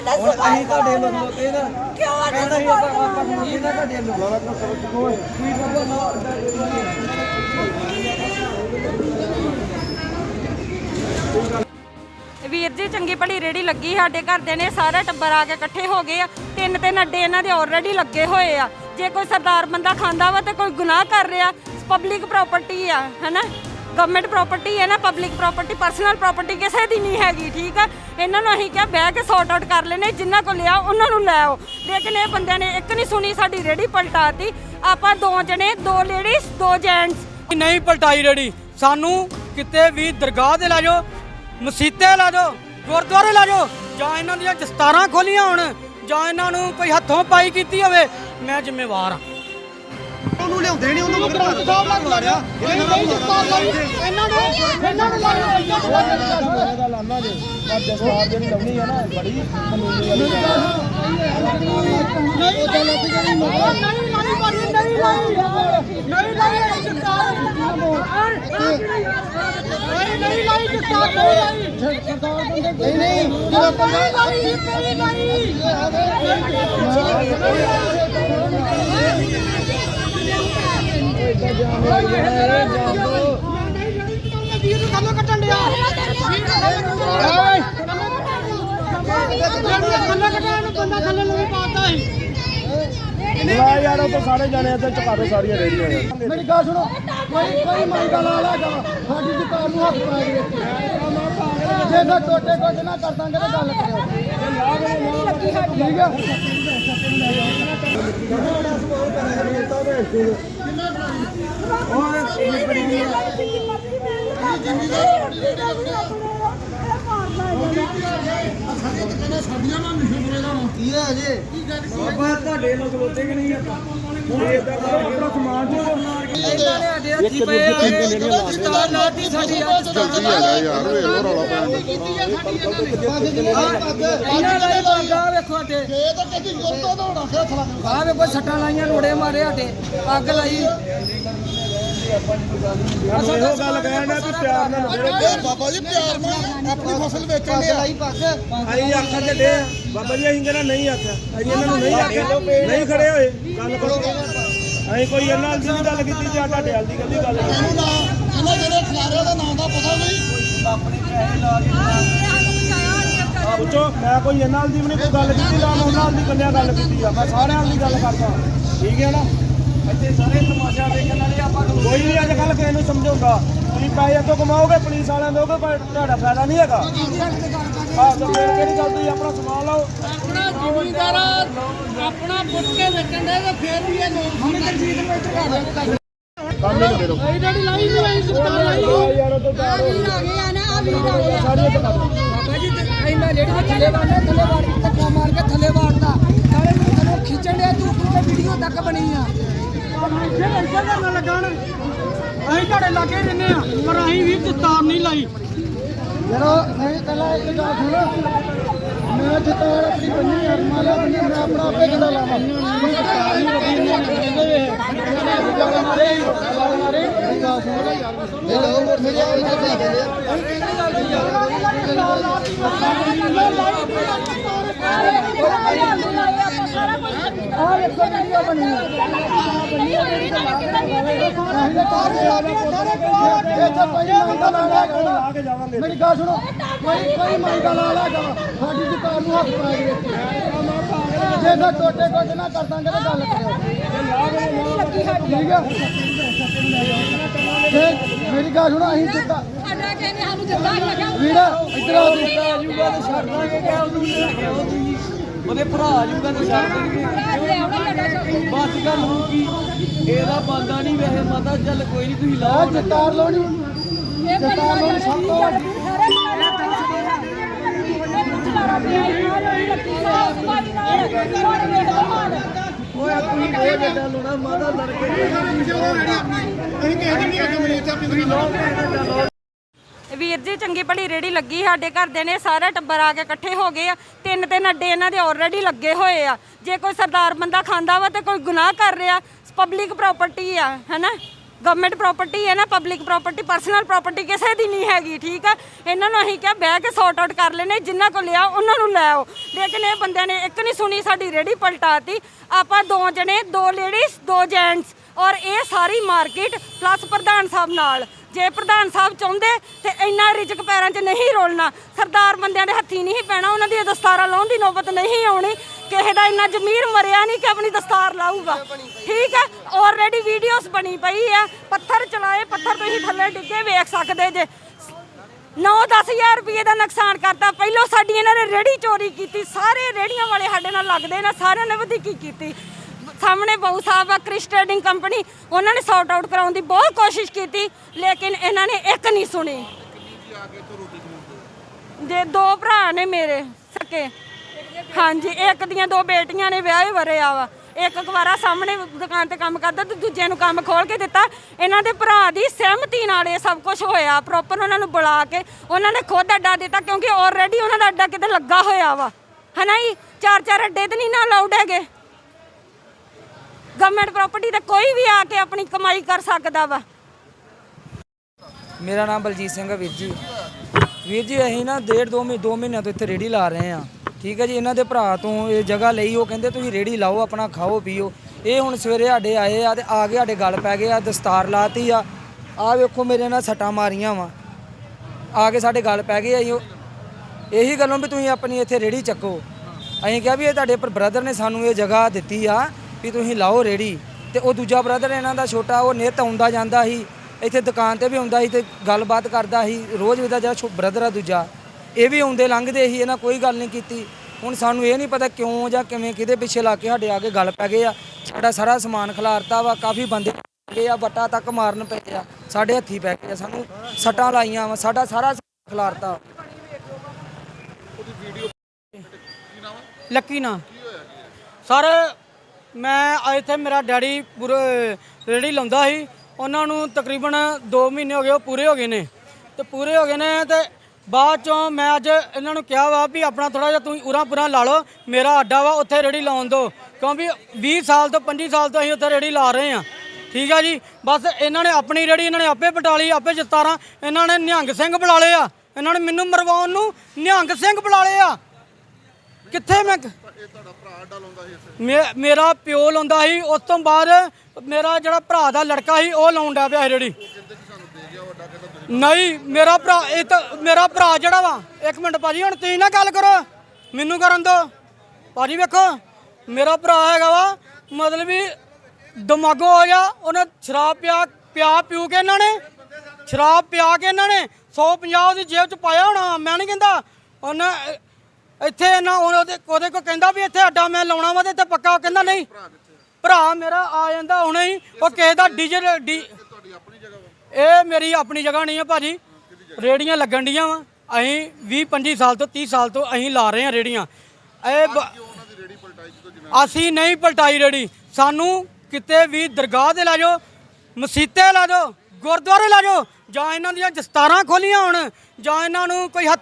ਨਾ ਹੁਣ ਸਫ਼ਾਈ ਅਸੀਂ ਤੁਹਾਡੇ ਲੋਕ ਇਹਦਾ ਕਿਉਂ ਨਾ ਕਹਿਣਾ ਹੀ ਸਫ਼ਾਈ ਆਪਾਂ ਆਪਾਂ ਨੂੰ ਇਹਦਾ ਤੁਹਾਡੇ ਲੋਕ ਕੀ ਕਰਦਾ ਨਾ ਵੀਰ ਜੀ ਚੰਗੀ ਭਲੀ ਰੇੜੀ ਲੱਗੀ ਸਾਡੇ ਘਰ ਦੇ ਨੇ ਸਾਰੇ ਟੱਬਰ ਆ ਕੇ ਇਕੱਠੇ ਹੋ ਗਏ ਆ। ਤਿੰਨ ਤਿੰਨ ਅੱਡੇ ਇਹਨਾਂ ਦੇ ਆਲਰੇਡੀ ਲੱਗੇ ਹੋਏ ਆ। ਜੇ ਕੋਈ ਸਰਦਾਰ ਬੰਦਾ ਖਾਂਦਾ ਵਾ ਤੇ ਕੋਈ ਗੁਨਾਹ ਕਰ ਰਿਹਾ ਪਬਲਿਕ ਪ੍ਰਾਪਰਟੀ ਆ ਹੈਨਾ? ਗਵਰਨਮੈਂਟ ਪ੍ਰਾਪਰਟੀ ਹੈ ਨਾ ਪਬਲਿਕ ਪ੍ਰਾਪਰਟੀ ਪਰਸਨਲ ਪ੍ਰਾਪਰਟੀ ਕਿਸੇ ਦੀ ਨਹੀਂ ਹੈਗੀ, ਠੀਕ ਆ? ਇਹਨਾਂ ਨੂੰ ਅਸੀਂ ਕਿਹਾ, ਬਹਿ ਕੇ ਸੌਟ ਆਊਟ ਕਰ ਲੈਨੇ ਜਿੰਨਾ ਕੋ ਲਿਆ ਉਹਨਾਂ ਨੂੰ ਲੈ ਆਓ। ਲੇਕਿਨ ਇਹ ਬੰਦਿਆਂ ਨੇ ਇੱਕ ਨਹੀਂ ਸੁਣੀ, ਸਾਡੀ ਰੇੜੀ ਪਲਟਾਤੀ। ਆਪਾਂ ਦੋ ਜਣੇ, ਦੋ ਲੇਡੀਜ਼ ਦੋ ਜੈਂਟਸ ਨਹੀਂ ਪਲਟਾਈ ਰੇੜੀ ਸਾਨੂੰ ਕਿਤੇ ਵੀ ਦਰਗਾਹ ਤੇ ਲੈ ਜਾਓ, ਮਸੀਤੇ ਲੈ ਜਾਓ, ਗੁਰਦੁਆਰੇ ਲੈ ਜਾਓ, ਜਾਂ ਇਹਨਾਂ ਦੀਆਂ ਦਸਤਾਰਾਂ ਖੋਲੀਆਂ ਹੋਣ, ਜਾਂ ਇਹਨਾਂ ਨੂੰ ਕੋਈ ਹੱਥੋਂ ਪਾਈ ਕੀਤੀ ਹੋਵੇ, ਮੈਂ ਜ਼ਿੰਮੇਵਾਰ ਹਾਂ। ਉਹਨੂੰ ਲਿਆਉਂਦੇ ਨਹੀਂ ਉਹਨੂੰ ਮਗਰ ਹੱਥ ਸਾਹਿਬ ਮਾਰਿਆ ਨਹੀਂ ਨਹੀਂ ਦਸਤਾਰ ਲਾਈ ਇਹਨਾਂ ਨੇ ਇਹਨਾਂ ਨੇ ਲਾਈ ਦਾ ਲਾਨਾ ਜੇ ਪਰ ਜਿਹੜੀ ਲਾਉਣੀ ਆ ਨਾ ਬੜੀ ਕਾਨੂੰਨੀ ਵਾਲੀ ਨਹੀਂ ਨਹੀਂ ਨਹੀਂ ਨਹੀਂ ਨਹੀਂ ਨਹੀਂ ਨਹੀਂ ਨਹੀਂ ਨਹੀਂ ਨਹੀਂ ਨਹੀਂ ਲਾਈ ਵੀਰ ਨੂੰ ਥੱਲੇ ਕੱਟਣ ਡਿਆ ਵੀਰ ਨੂੰ ਥੱਲੇ ਕੱਟਣ ਡਿਆ ਥੱਲੇ ਕੱਟਣ ਨੂੰ ਬੰਦਾ ਥੱਲੇ ਨੂੰ ਵੀ ਪਾਤਾ ਸੀ ਲਾ ਯਾਰ ਉਹ ਤਾਂ ਸਾਰੇ ਜਾਣੇ ਇੱਥੇ ਚੁਕਾ ਦੋ ਸਾਰੀਆਂ ਰੇੜੀਆਂ ਯਾਰ ਮੇਰੀ ਗੱਲ ਸੁਣੋ। ਕੋਈ ਕੋਈ ਮੰਗਾ ਲਾ ਲਾ ਜਾ ਸਾਡੀ ਦੁਕਾਨ ਨੂੰ ਹੱਥ ਪਾ ਦੇ ਜੇ ਤਾਂ ਟੋਟੇ ਕੁਝ ਨਾ ਕਰ ਦਾਂਗੇ ਤਾਂ ਗੱਲ ਕਰਿਓ। ਠੀਕ ਆ? ਬਾਬਾ ਤੁਹਾਡੇ ਲੋਕ ਬੋਲਦੇ ਕਿ ਨਹੀਂ ਆਪਾਂ? ਹੁਣ ਇਦਾਂ ਆਪਣਾ ਸਮਾਨ ਚੁੱਕੋ ਇਹਨਾਂ ਨੇ ਸਾਡੇ ਹੱਥੀ ਪਏ ਆ ਦਸਤਾਰ ਲਾਤੀ ਸਾਡੀ ਅੱਜ ਜਲਦੀ ਹੈਗਾ ਯਾਰ ਵੇਖ ਲੋ ਰੌਲਾ ਪੈਣ ਇਹਨਾਂ ਦਾ ਬਾਗਾ ਵੇਖੋ ਤੇ ਇਹ ਤਾਂ ਕਿਤੇ ਗੁਰਦੋ ਦੌੜਾ ਫੇਰ ਥਲਾ ਆ ਵੇਖੋ ਸੱਟਾਂ ਲਾਈਆਂ ਰੋੜੇ ਮਾਰੇ ਸਾਡੇ ਅੱਗ ਲਾਈ। ਇਹੋ ਗੱਲ ਕਹਿਣ ਡਿਆ ਵੀ ਪਿਆਰ ਨਾਲ ਇਹ ਬਾਬਾ ਜੀ ਪਿਆਰ ਨਾਲ ਆਪਣੀ ਫਸਲ ਵੇਚਣ ਦੇ ਲਾਈ ਪੱਗ। ਅਸੀਂ ਬਾਬਾ ਜੀ ਅਸੀਂ ਕਹਿੰਦਾ ਨਹੀਂ ਆਖਿਆ। ਅਸੀਂ ਇਹਨਾਂ ਨੂੰ ਨਹੀਂ ਆਖਿਆ। ਨਹੀਂ ਖੜੇ ਹੋਏ। ਗੱਲ ਕਰੋ। ਅਸੀਂ ਕੋਈ ਇਹਨਾਂ ਦੀ ਨਹੀਂ ਗੱਲ ਕੀਤੀ ਜਾਂ ਤੁਹਾਡੇ ਨਾਲ ਦੀ ਗੱਲ ਗੱਲ ਕੀਤੀ। ਇਹਨੂੰ ਨਾ ਇਹਨਾਂ ਜਿਹੜੇ ਖਿਲਾਰਿਆਂ ਦਾ ਨਾਮ ਦਾ ਪਤਾ ਨਹੀਂ। ਪੁੱਛੋ ਮੈਂ ਕੋਈ ਇਹਨਾਂ ਨਾਲ ਦੀ ਵੀ ਨਹੀਂ ਕੋਈ ਗੱਲ ਕੀਤੀ ਨਾ ਮੈਂ ਉਹਨਾਂ ਨਾਲ ਦੀ ਕੱਲਿਆਂ ਗੱਲ ਕੀਤੀ ਆ। ਮੈਂ ਸਾਰਿਆਂ ਨਾਲ ਦੀ ਗੱਲ ਕਰਦਾ। ਠੀਕ ਹੈ ਨਾ? ਇੱਥੇ ਸਾਰੇ ਤਮਾਸ਼ਾ ਵੇਖਣ ਵਾਲੇ ਆਪਾਂ ਕੋਈ ਨਹੀਂ ਅੱਜ ਕੱਲ ਕਿਸੇ ਨੂੰ ਸਮਝਾਉਂਦਾ। ਤੁਸੀਂ ਪੈਸੇ ਤੋਂ ਕਮਾਓਗੇ ਪੁਲਿਸ ਵਾਲਿਆਂ ਦੋਗੇ ਪਰ ਤੁਹਾਡਾ ਫਾਇਦਾ ਨਹੀਂ ਹੈਗਾ। ਆਹ ਤਾਂ ਫਿਰ ਕਿਹੜੀ ਗੱਲ ਤੁਸੀਂ ਆਪਣਾ ਸਮਾਨ ਲਾਓ? ਆਪਣਾ ਜ਼ਿਮੀਂਦਾਰ ਆਪਣਾ ਪੁੱਟ ਕੇ ਵੇਚਣ ਦੇ ਤੇ ਫੇਰ ਵੀ ਇਹ ਲੋਕ ਹਮੇ ਤੇ ਚੀਜ਼ ਵਿੱਚ ਕਰ ਕੰਮ ਨਹੀਂ ਕਰੋ। ਇਹ ਜਿਹੜੀ ਲਾਈ ਨਹੀਂ ਆਈ ਦਸਤਾਰ ਲਾਈ। ਯਾਰ ਉਹ ਤੋਂ ਚਾਰ ਹੋ ਗਏ। ਸਾਰੀਆਂ ਦਿਓ ਬਾਬਾ ਜੀ ਇਹਨਾਂ ਜਿਹੜੀ ਦੇ ਥੱਲੇ ਵਾੜਨੇ ਥੱਲੇ ਵਾੜ ਕੇ ਧੱਕਾ ਮਾਰ ਕੇ ਥੱਲੇ ਵਾੜਦਾ। ਨਾਲੇ ਨੂੰ ਖਿੱਚਣ ਡਿਆ ਤੂੰ ਤੇ ਵੀਡੀਓ ਤੱਕ ਬਣੀ ਆ। ਇੱਥੇ ਇੱਥੇ ਕਰਨ ਲੱਗਣ ਅਸੀਂ ਤੁਹਾਡੇ ਲਾਗੇ ਰਹਿੰਦੇ ਆ ਪਰ ਅਸੀਂ ਵੀ ਦਸਤਾਰ ਨਹੀਂ ਲਾਈ। ਯਾਰੋ, ਨਹੀਂ ਕੱਲਾ ਇੱਕ ਗੱਲ ਸੁਣ। ਮੈਂ ਦਸਤਾਰ ਆਪਣੀ ਬੰਨੀ ਯਾਰ ਮਾਲਾ ਬੰਨੀ ਮੈਂ ਆਪਣਾ ਆਪੇ ਕਿਦਾ ਲਾਵਾਂ। ਕੋਈ ਦਸਤਾਰ ਨਹੀਂ ਲੱਗੀ ਨਹੀਂ ਕਹਿੰਦੇ ਮਾਰੇ ਮਾਰੇ ਗੱਲ ਸੁਣ ਯਾਰ। ਇਹ ਲੋ ਮੋਟਰਸਾਈਕਲ ਆ ਬਣੀ ਜਾਵਾਂਗੇ ਮੇਰੀ ਗੱਲ ਸੁਣੋ। ਕੋਈ ਕੋਈ ਮੰਗਾ ਲਾ ਲਾ ਜਾਣਾ ਸਾਡੀ ਦੁਕਾਨ ਨੂੰ ਹੱਥ ਪਾ ਦੇ ਜੇ ਤਾਂ ਟੋਟੇ ਕੁਝ ਨਾ ਕਰ ਦਾਂਗੇ ਤਾਂ ਗੱਲ ਕਰਿਓ। ਠੀਕ ਆ? ਮੇਰੀ ਗੱਲ ਸੁਣੋ ਅਸੀਂ ਜਿੱਦਾਂ ਸਾਡਾ ਕਹਿੰਦੇ ਸਾਨੂੰ ਜਿੱਦਾਂ ਲੱਗਿਆ ਵੀਰਾ ਇੱਧਰ ਆ ਤੂੰ। ਆਜੂਗਾ ਤੇ ਛੱਡ ਦਾਂਗੇ ਕਿ ਉਹਨੂੰ ਲੈ ਕੇ ਉਹਦੇ ਭਰਾ ਆਜੂਗਾ ਤੇ ਛੱਡ ਦਾਂਗੇ ਬਸ ਗੱਲ ਨੂੰ ਕੀ ਇਹਦਾ ਬੰਦਾ ਨਹੀਂ ਵੈਸੇ ਮਾਤਾ ਚੱਲ ਕੋਈ ਨਹੀਂ ਤੁਸੀਂ ਲਾਓ ਜਤਾਰ ਲਾਉਣੀ। ਜਤਾਰ ਲਾਉਣੀ ਸਭ ਤੋਂ ਵੱਡੀ। ਓਏ ਤੁਸੀਂ ਇਹ ਬੇਟਾ ਲੋਣਾ ਮਾਤਾ ਲੜ ਕੇ ਅਸੀਂ ਕਿਸੇ ਦੀ ਨਹੀਂ ਅੱਗੇ ਇੱਥੇ ਆਪਣੀ ਤੁਸੀਂ ਲਾਓ। ਵੀਰ ਜੀ, ਚੰਗੀ ਭਲੀ ਰੇੜੀ ਲੱਗੀ ਸਾਡੇ ਘਰ ਦੇ ਨੇ, ਸਾਰੇ ਟੱਬਰ ਆ ਕੇ ਇਕੱਠੇ ਹੋ ਗਏ ਆ। ਤਿੰਨ ਤਿੰਨ ਅੱਡੇ ਇਹਨਾਂ ਦੇ ਆਲਰੇਡੀ ਲੱਗੇ ਹੋਏ ਆ। ਜੇ ਕੋਈ ਸਰਦਾਰ ਬੰਦਾ ਖਾਂਦਾ ਵਾ ਤੇ ਕੋਈ ਗੁਨਾਹ ਕਰ ਰਿਹਾ ਪਬਲਿਕ ਪ੍ਰਾਪਰਟੀ ਆ, ਹੈਨਾ? ਗਵਰਨਮੈਂਟ ਪ੍ਰਾਪਰਟੀ ਹੈ ਨਾ ਪਬਲਿਕ ਪ੍ਰਾਪਰਟੀ ਪਰਸਨਲ ਪ੍ਰਾਪਰਟੀ ਕਿਸੇ ਦੀ ਨਹੀਂ ਹੈਗੀ, ਠੀਕ ਆ? ਇਹਨਾਂ ਨੂੰ ਅਸੀਂ ਕਿਹਾ, ਬਹਿ ਕੇ ਸੌਟ ਆਊਟ ਕਰ ਲੈਨੇ ਜਿਨ੍ਹਾਂ ਕੋਲ ਲਿਆ, ਉਹਨਾਂ ਨੂੰ ਲੈ ਆਓ। ਲੇਕਿਨ ਇਹ ਬੰਦਿਆਂ ਨੇ ਇੱਕ ਨਹੀਂ ਸੁਣੀ, ਸਾਡੀ ਰੇੜੀ ਪਲਟਾਤੀ। ਆਪਾਂ ਦੋ ਜਣੇ, ਦੋ ਲੇਡੀਜ਼ ਦੋ ਜੈਂਟਸ ਔਰ ਇਹ ਸਾਰੀ ਮਾਰਕੀਟ ਪਲੱਸ ਪ੍ਰਧਾਨ ਸਾਹਿਬ ਨਾਲ। ਜੇ ਪ੍ਰਧਾਨ ਸਾਹਿਬ ਚਾਹੁੰਦੇ ਤੇ ਇੰਨਾ ਰਿਜਕ ਪੈਰਾਂ 'ਚ ਨਹੀਂ ਰੋਲਣਾ, ਸਰਦਾਰ ਬੰਦਿਆਂ ਦੇ ਹੱਥੀ ਨਹੀਂ ਪੈਣਾ, ਉਹਨਾਂ ਦੀ ਦਸਤਾਰਾਂ ਲਾਉਣ ਦੀ ਨੌਬਤ ਨਹੀਂ ਆਉਣੀ, ਕਿਸੇ ਦਾ ਇੰਨਾ ਜ਼ਮੀਰ ਮਰਿਆ ਨਹੀਂ ਕਿ ਆਪਣੀ ਦਸਤਾਰ ਲਾਊਗਾ। ਠੀਕ ਹੈ ਆਲਰੇਡੀ ਵੀਡੀਓਜ਼ ਬਣੀ ਪਈ ਆ, ਪੱਥਰ ਚਲਾਏ, ਪੱਥਰ ਤੁਸੀਂ ਥੱਲੇ ਡਿੱਗੇ, ਵੇਖ ਸਕਦੇ ਜੇ। 9-10000 ਰੁਪਏ ਦਾ ਨੁਕਸਾਨ ਕਰਤਾ, ਪਹਿਲਾਂ ਸਾਡੀ ਇਹਨਾਂ ਨੇ ਰੇੜੀ ਚੋਰੀ ਕੀਤੀ, ਸਾਰੇ ਰੇੜੀਆਂ ਵਾਲੇ ਸਾਡੇ ਨਾਲ ਲੱਗਦੇ ਨੇ, ਸਾਰਿਆਂ ਨੇ ਵਧੀਕੀ ਕੀਤੀ। ਸਾਹਮਣੇ ਬਹੁ ਸਾਹਿਬ ਆ ਕ੍ਰਿਸ ਟ੍ਰੇਡਿੰਗ ਕੰਪਨੀ ਉਹਨਾਂ ਨੇ ਸੌਟ ਆਊਟ ਕਰਾਉਣ ਦੀ ਬਹੁਤ ਕੋਸ਼ਿਸ਼ ਕੀਤੀ, ਲੇਕਿਨ ਇਹਨਾਂ ਨੇ ਇੱਕ ਨਹੀਂ ਸੁਣੀ। ਜੇ ਦੋ ਭਰਾ ਨੇ ਮੇਰੇ, ਸਕੇ। ਹਾਂਜੀ, ਇੱਕ ਦੀਆਂ ਦੋ ਬੇਟੀਆਂ ਨੇ, ਵਿਆਹੇ ਵਰਿਆ ਵਾ। ਇੱਕ ਕੁਵਾਰਾ ਸਾਹਮਣੇ ਦੁਕਾਨ ਤੇ ਕੰਮ ਕਰਦਾ, ਤੇ ਦੂਜੇ ਨੂੰ ਕੰਮ ਖੋਲ ਕੇ ਦਿੱਤਾ। ਇਹਨਾਂ ਦੇ ਭਰਾ ਦੀ ਸਹਿਮਤੀ ਨਾਲ ਇਹ ਸਭ ਕੁਝ ਹੋਇਆ ਪ੍ਰੋਪਰ ਉਹਨਾਂ ਨੂੰ ਬੁਲਾ ਕੇ ਉਹਨਾਂ ਨੇ ਖੁਦ ਅੱਡਾ ਦਿੱਤਾ, ਕਿਉਂਕਿ ਆਲਰੇਡੀ ਉਹਨਾਂ ਦਾ ਅੱਡਾ ਕਿਤੇ ਲੱਗਾ ਹੋਇਆ ਵਾ। ਹਨਾ ਜੀ? ਚਾਰ ਚਾਰ ਅੱਡੇ ਤੇ ਨਹੀਂ ਨਾ ਅਲਾਉਡ ਹੈਗੇ। ਗਵਰਨਮੈਂਟ ਪ੍ਰਾਪਰਟੀ ਤੇ ਕੋਈ ਵੀ ਆ ਕੇ ਆਪਣੀ ਕਮਾਈ ਕਰ ਸਕਦਾ ਵਾ। ਮੇਰਾ ਨਾਮ ਬਲਜੀਤ ਸਿੰਘ ਹੈ ਵੀਰ ਜੀ। ਵੀਰ ਜੀ, ਅਸੀਂ ਨਾ ਡੇਢ ਦੋ ਮਹੀਨੇ ਦੋ ਮਹੀਨਿਆਂ ਤੋਂ ਇੱਥੇ ਰੇੜੀ ਲਾ ਰਹੇ ਆ ਠੀਕ ਹੈ ਜੀ, ਇਹਨਾਂ ਦੇ ਭਰਾ ਤੋਂ ਇਹ ਜਗ੍ਹਾ ਲਈ, ਉਹ ਕਹਿੰਦੇ ਤੁਸੀਂ ਰੇੜੀ ਲਾਓ, ਆਪਣਾ ਖਾਓ, ਪੀਓ। ਇਹ ਹੁਣ ਸਵੇਰੇ ਸਾਡੇ ਆਏ ਆ ਤੇ ਆ ਕੇ ਸਾਡੇ ਗੱਲ ਪੈ ਗਏ ਆ, ਦਸਤਾਰ ਲਾਤੀ ਆ। ਆ ਵੇਖੋ ਮੇਰੇ ਨਾਲ ਸੱਟਾਂ ਮਾਰੀਆਂ ਵਾ। ਆ ਕੇ ਸਾਡੇ ਗੱਲ ਪੈ ਗਏ ਆ ਜੀ ਉਹ- ਇਹੀ ਗੱਲੋਂ ਵੀ ਤੁਸੀਂ ਆਪਣੀ ਇੱਥੇ ਰੇੜੀ ਚੱਕੋ। ਅਸੀਂ ਕਿਹਾ ਵੀ ਇਹ ਤੁਹਾਡੇ ਬ੍ਰਦਰ ਨੇ ਸਾਨੂੰ ਇਹ ਜਗ੍ਹਾ ਦਿੱਤੀ ਆ। ਵੀ ਤੁਸੀਂ ਲਾਓ ਰੇੜੀ ਤੇ ਉਹ ਦੂਜਾ ਬ੍ਰਦਰ ਇਹਨਾਂ ਦਾ ਛੋਟਾ ਉਹ ਨਿੱਤ ਆਉਂਦਾ ਜਾਂਦਾ ਸੀ ਇੱਥੇ ਦੁਕਾਨ ਤੇ ਵੀ ਆਉਂਦਾ ਸੀ ਤੇ ਗੱਲਬਾਤ ਕਰਦਾ ਸੀ ਰੋਜ਼ ਉਹਦਾ ਜਿਹੜਾ ਬ੍ਰਦਰ ਆ ਦੂਜਾ ਇਹ ਵੀ ਆਉਂਦੇ ਲੰਘਦੇ ਸੀ ਇਹਨਾਂ ਕੋਈ ਗੱਲ ਨਹੀਂ ਕੀਤੀ। ਹੁਣ ਸਾਨੂੰ ਇਹ ਨਹੀਂ ਪਤਾ ਕਿਉਂ ਜਾਂ ਕਿਵੇਂ ਕਿਹਦੇ ਪਿੱਛੇ ਲਾ ਕੇ ਸਾਡੇ ਆ ਕੇ ਗੱਲ ਪੈ ਗਏ ਆ। ਸਾਡਾ ਸਾਰਾ ਸਮਾਨ ਖਿਲਾਰਤਾ ਵਾ ਕਾਫੀ ਬੰਦੇ ਗਏ ਆ ਬੱਟਾ ਤੱਕ ਮਾਰਨ ਪਏ ਆ ਸਾਡੇ ਹੱਥੀ ਪੈ ਗਏ ਆ ਸਾਨੂੰ ਸੱਟਾਂ ਲਾਈਆਂ ਵਾ ਸਾਡਾ ਸਾਰਾ ਸਮਾਨ ਖਿਲਾਰਤਾ ਲੱਕੀ ਨਾ। ਸਰ ਮੈਂ ਇੱਥੇ ਮੇਰਾ ਡੈਡੀ ਪੂਰੇ ਰੇੜੀ ਲਾਉਂਦਾ ਸੀ। ਉਹਨਾਂ ਨੂੰ ਤਕਰੀਬਨ 2 ਮਹੀਨੇ ਹੋ ਗਏ, ਉਹ ਪੂਰੇ ਹੋ ਗਏ ਨੇ। ਤੇ ਪੂਰੇ ਹੋ ਗਏ ਨੇ ਤੇ ਬਾਅਦ ਚੋਂ ਮੈਂ ਅੱਜ ਇਹਨਾਂ ਨੂੰ ਕਿਹਾ ਵਾ ਵੀ ਆਪਣਾ ਥੋੜਾ ਜਿਹਾ ਤੁਸੀਂ ਉਰਾਂ ਪੁਰਾਂ ਲਾ ਲਓ, ਮੇਰਾ ਅੱਡਾ ਵਾ, ਉੱਥੇ ਰੇੜੀ ਲਾਉਣ ਦਿਓ। ਕਿਉਂਕਿ 20 ਸਾਲ ਤੋਂ 25 ਸਾਲ ਤੋਂ ਅਸੀਂ ਉੱਥੇ ਰੇੜੀ ਲਾ ਰਹੇ ਆ ਠੀਕ ਆ ਜੀ? ਬਸ ਇਹਨਾਂ ਨੇ ਆਪਣੀ ਰੇੜੀ, ਇਹਨਾਂ ਨੇ ਆਪੇ ਪਟਾਲੀ ਆਪੇ ਜਤਾਰਾਂ। ਇਹਨਾਂ ਨੇ ਨਿਹੰਗ ਸਿੰਘ ਬੁਲਾ ਲਏ ਆ। ਇਹਨਾਂ ਨੇ ਮੈਨੂੰ ਮਰਵਾਉਣ ਨੂੰ ਨਿਹੰਗ ਸਿੰਘ ਬੁਲਾ ਲਏ ਆ। ਕਿੱਥੇ ਮੈਂ ਮੇ- ਮੇਰਾ ਪਿਓ ਲਾਉਂਦਾ ਸੀ ਉਸ ਤੋਂ ਬਾਅਦ ਮੇਰਾ ਜਿਹੜਾ ਭਰਾ ਦਾ ਲੜਕਾ ਸੀ ਉਹ ਲਾਉਂਦਾ ਪਿਆ ਸੀ ਰੇੜੀ। ਨਹੀਂ ਮੇਰਾ ਭਰਾ ਇਹ ਤਾਂ ਮੇਰਾ ਭਰਾ ਜਿਹੜਾ ਵਾ ਇੱਕ ਮਿੰਟ ਭਾਜੀ ਹੁਣ ਤੁਸੀਂ ਨਾ ਗੱਲ ਕਰੋ। ਮੈਨੂੰ ਕਰਨ ਦਿਓ। ਭਾਜੀ ਵੇਖੋ ਮੇਰਾ ਭਰਾ ਹੈਗਾ ਵਾ ਮਤਲਬ ਵੀ ਦਿਮਾਗੋ ਹੋ ਜਾ ਉਹਨੇ ਸ਼ਰਾਬ ਪਿਆ ਪਿਆ ਪਿਊ ਕੇ ਇਹਨਾਂ ਨੇ। ਸ਼ਰਾਬ ਪਿਆ ਕੇ ਇਹਨਾਂ ਨੇ 150 ਉਹਦੀ ਜੇਬ ਚ ਪਾਇਆ ਹੋਣਾ ਮੈਂ ਨਹੀਂ ਕਹਿੰਦਾ। ਉਹਨੇ ਇੱਥੇ ਨਾ ਉਹਦੇ ਉਹਦੇ ਕੋ ਕਹਿੰਦਾ ਵੀ ਇੱਥੇ ਅੱਡਾ ਮੈਂ ਲਾਉਣਾ ਵਾ ਤੇ ਇੱਥੇ ਪੱਕਾ। ਉਹ ਕਹਿੰਦਾ ਨਹੀਂ। ਭਰਾ ਮੇਰਾ ਆ ਜਾਂਦਾ ਹੁਣੇ ਹੀ। ਉਹ ਕਿਸੇ ਦਾ ਡੀਜੇ ਡੀ ਇਹ ਮੇਰੀ ਆਪਣੀ ਜਗ੍ਹਾ ਨਹੀਂ ਹੈ ਭਾਜੀ ਰੇੜੀਆਂ ਲੱਗਣ ਡੀਆਂ ਵਾ। ਅਸੀਂ 20 25 ਸਾਲ ਤੋਂ 30 ਸਾਲ ਤੋਂ ਅਸੀਂ ਲਾ ਰਹੇ ਹਾਂ ਰੇੜੀਆਂ। ਇਹ ਅਸੀਂ ਨਹੀਂ ਪਲਟਾਈ ਰੇੜੀ। ਸਾਨੂੰ ਕਿਤੇ ਵੀ ਦਰਗਾਹ ਤੇ ਲੈ ਜਾਓ ਮਸੀਤੇ ਲੈ ਜਾਓ ਗੁਰਦੁਆਰੇ ਲੈ ਜਾਓ ਜਾਂ ਇਹਨਾਂ ਦੀਆਂ ਦਸਤਾਰਾਂ ਖੋਲੀਆਂ ਹੋਣ ਜਾਂ ਇਹਨਾਂ ਨੂੰ ਕੋਈ